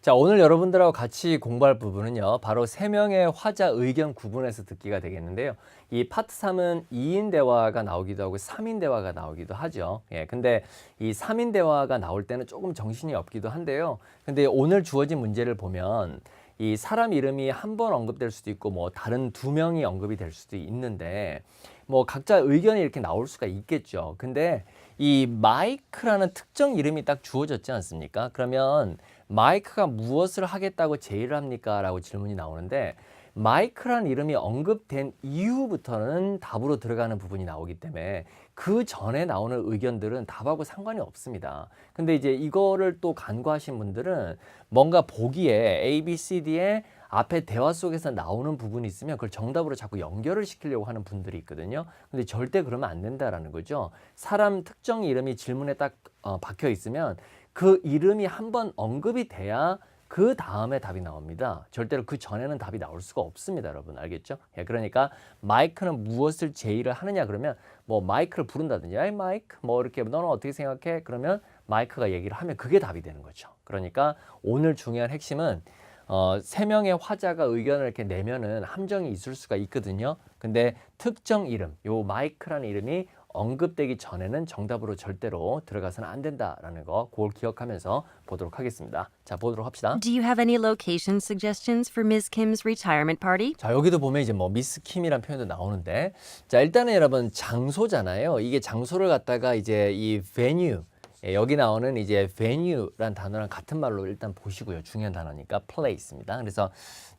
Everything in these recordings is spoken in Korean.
자, 오늘 여러분들하고 같이 공부할 부분은요. 바로 세 명의 화자 의견 구분해서 듣기가 되겠는데요. 이 파트 3은 2인 대화가 나오기도 하고 3인 대화가 나오기도 하죠. 예. 근데 이 3인 대화가 나올 때는 조금 정신이 없기도 한데요. 근데 오늘 주어진 문제를 보면 이 사람 이름이 한 번 언급될 수도 있고 뭐 다른 두 명이 언급이 될 수도 있는데 뭐 각자 의견이 이렇게 나올 수가 있겠죠. 근데 이 마이크라는 특정 이름이 딱 주어졌지 않습니까? 그러면 마이크가 무엇을 하겠다고 제의를 합니까? 라고 질문이 나오는데 마이크라는 이름이 언급된 이후부터는 답으로 들어가는 부분이 나오기 때문에 그 전에 나오는 의견들은 답하고 상관이 없습니다. 근데 이제 이거를 또 간과하신 분들은 뭔가 보기에 A, B, C, D에 앞에 대화 속에서 나오는 부분이 있으면 그걸 정답으로 자꾸 연결을 시키려고 하는 분들이 있거든요. 근데 절대 그러면 안 된다라는 거죠. 사람 특정 이름이 질문에 딱 어, 박혀 있으면 그 이름이 한번 언급이 돼야 그 다음에 답이 나옵니다. 절대로 그 전에는 답이 나올 수가 없습니다, 여러분. 알겠죠? 예, 그러니까 마이크는 무엇을 제의를 하느냐 그러면 뭐 마이크를 부른다든지, 아이 마이크, 뭐 이렇게 너는 어떻게 생각해? 그러면 마이크가 얘기를 하면 그게 답이 되는 거죠. 그러니까 오늘 중요한 핵심은 어, 세 명의 화자가 의견을 이렇게 내면은 함정이 있을 수가 있거든요. 근데 특정 이름, 요 마이크라는 이름이 언급되기 전에는 정답으로 절대로 들어가서는 안 된다라는 거 그걸 기억하면서 보도록 하겠습니다. 자, 보도록 합시다. Do you have any location suggestions for Ms. Kim's retirement party? 자, 여기도 보면 이제 뭐 미스 킴이란 표현도 나오는데 자, 일단은 여러분 장소잖아요. 이게 장소를 갖다가 이제 이 venue 예, 여기 나오는 이제 venue란 단어랑 같은 말로 일단 보시고요. 중요한 단어니까 place입니다. 그래서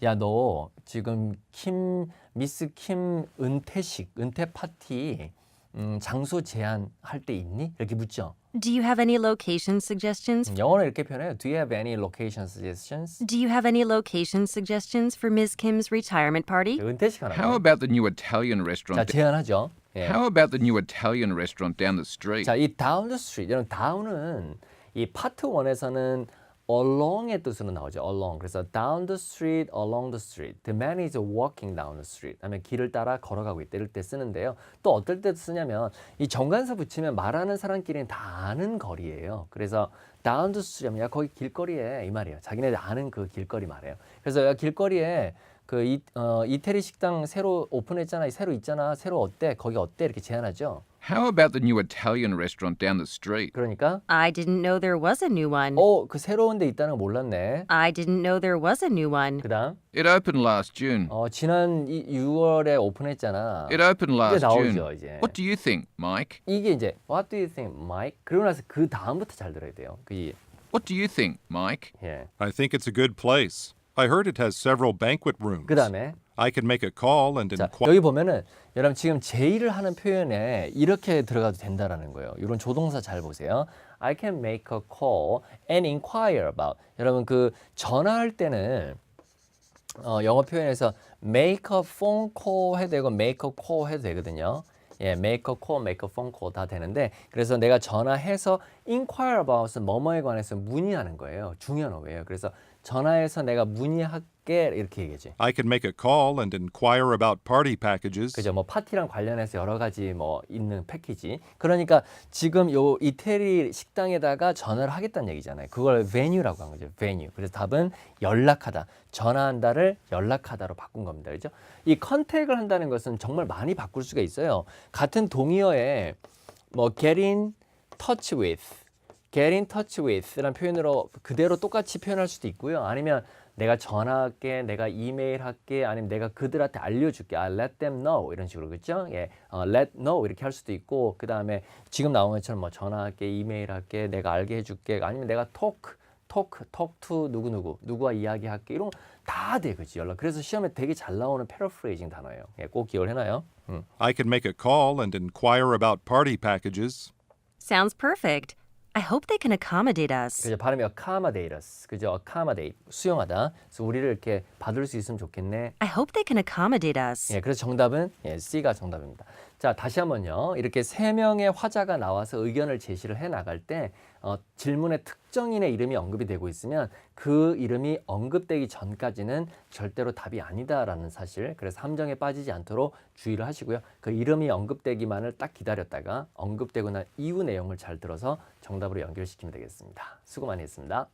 야, 너 지금 킴 미스 킴 은퇴식, 은퇴 파티 음, 장소 제한할 때 있니? 이렇게 묻죠. Do you have any location suggestions? 음, 영어는 이렇게 표현해요. Do you have any location suggestions? Do you have any location suggestions for Ms. Kim's retirement party? 은퇴식 하나. How about the new Italian 자, restaurant? 제안하죠. 예. How about the new Italian restaurant down the street? 자, 이 down the street, 여러분 down은 이 파트 1에서는 along의 뜻으로 나오죠. along. 그래서 down the street, along the street. The man is walking down the street. 하면 길을 따라 걸어가고 있다. 이럴 때 쓰는데요. 또 어떨 때 쓰냐면 이 정관사 붙이면 말하는 사람끼리는 다 아는 거리예요. 그래서 down the street 하면 야 거기 길거리에 이 말이에요. 자기네들 아는 그 길거리 말이에요. 그래서 야 길거리에 그 이, 어, 이태리 식당 새로 오픈했잖아. 새로 있잖아. 새로 어때? 거기 어때? 이렇게 제안하죠. How about the new Italian restaurant down the street? 그러니까 I didn't know there was a new one. 어, 그 새로운 데 있다는 거 몰랐네. I didn't know there was a new one. 그다음 It opened last June. 어, 지난 이 6월에 오픈했잖아. It opened last 나오죠, June. 이제. What do you think, Mike? 이게 이제 What do you think, Mike? 그러고 나서 그 다음부터 잘 들어야 돼요. 그 이- What do you think, Mike? 예. I think it's a good place. I heard it has several banquet rooms. 그다음에 I can make a call and 자, inquire. 여기 보면은 여러분 지금 제의를 하는 표현에 이렇게 들어가도 된다라는 거예요. 이런 조동사 잘 보세요. I can make a call and inquire about. 여러분 그 전화할 때는 어, 영어 표현에서 make a phone call 해도 되고 make a call 해도 되거든요. 예, make a call, make a phone call 다 되는데 그래서 내가 전화해서 inquire about은 뭐뭐에 관해서 문의하는 거예요. 중요한 어예요. 그래서 전화해서 내가 문의할게 이렇게 얘기하지. I can make a call and inquire about party packages. 그죠? 뭐 파티랑 관련해서 여러 가지 뭐 있는 패키지. 그러니까 지금 요 이태리 식당에다가 전화를 하겠다는 얘기잖아요. 그걸 venue라고 한 거죠. venue. 그래서 답은 연락하다. 전화한다를 연락하다로 바꾼 겁니다. 그죠? 이 컨택을 한다는 것은 정말 많이 바꿀 수가 있어요. 같은 동의어에 뭐 get in touch with, get in touch with라는 표현으로 그대로 똑같이 표현할 수도 있고요. 아니면 내가 전화할게, 내가 이메일 할게, 아니면 내가 그들한테 알려줄게. I let them know 이런 식으로 그렇죠? 예, 어, let know 이렇게 할 수도 있고 그 다음에 지금 나온 것처럼 뭐 전화할게, 이메일 할게, 내가 알게 해줄게, 아니면 내가 talk, talk, talk to 누구 누구 누구와 이야기할게 이런 거다 돼, 그지 연락. 그래서 시험에 되게 잘 나오는 paraphrasing 단어예요. 예, 꼭 기억을 해놔요. 음. I can make a call and inquire about party packages. Sounds perfect. I hope they can accommodate us. 그죠 발음이 accommodate us 그죠 accommodate 수용하다 그래서 우리를 이렇게 받을 수 있으면 좋겠네 I hope they can accommodate us. 예 그래서 정답은 예 C가 정답입니다 자 다시 한번요. 이렇게 세 명의 화자가 나와서 의견을 제시를 해 나갈 때 어, 질문에 특정인의 이름이 언급이 되고 있으면 그 이름이 언급되기 전까지는 절대로 답이 아니다라는 사실 그래서 함정에 빠지지 않도록 주의를 하시고요. 그 이름이 언급되기만을 딱 기다렸다가 언급되고 난 이후 내용을 잘 들어서 정답으로 연결시키면 되겠습니다. 수고 많이 했습니다.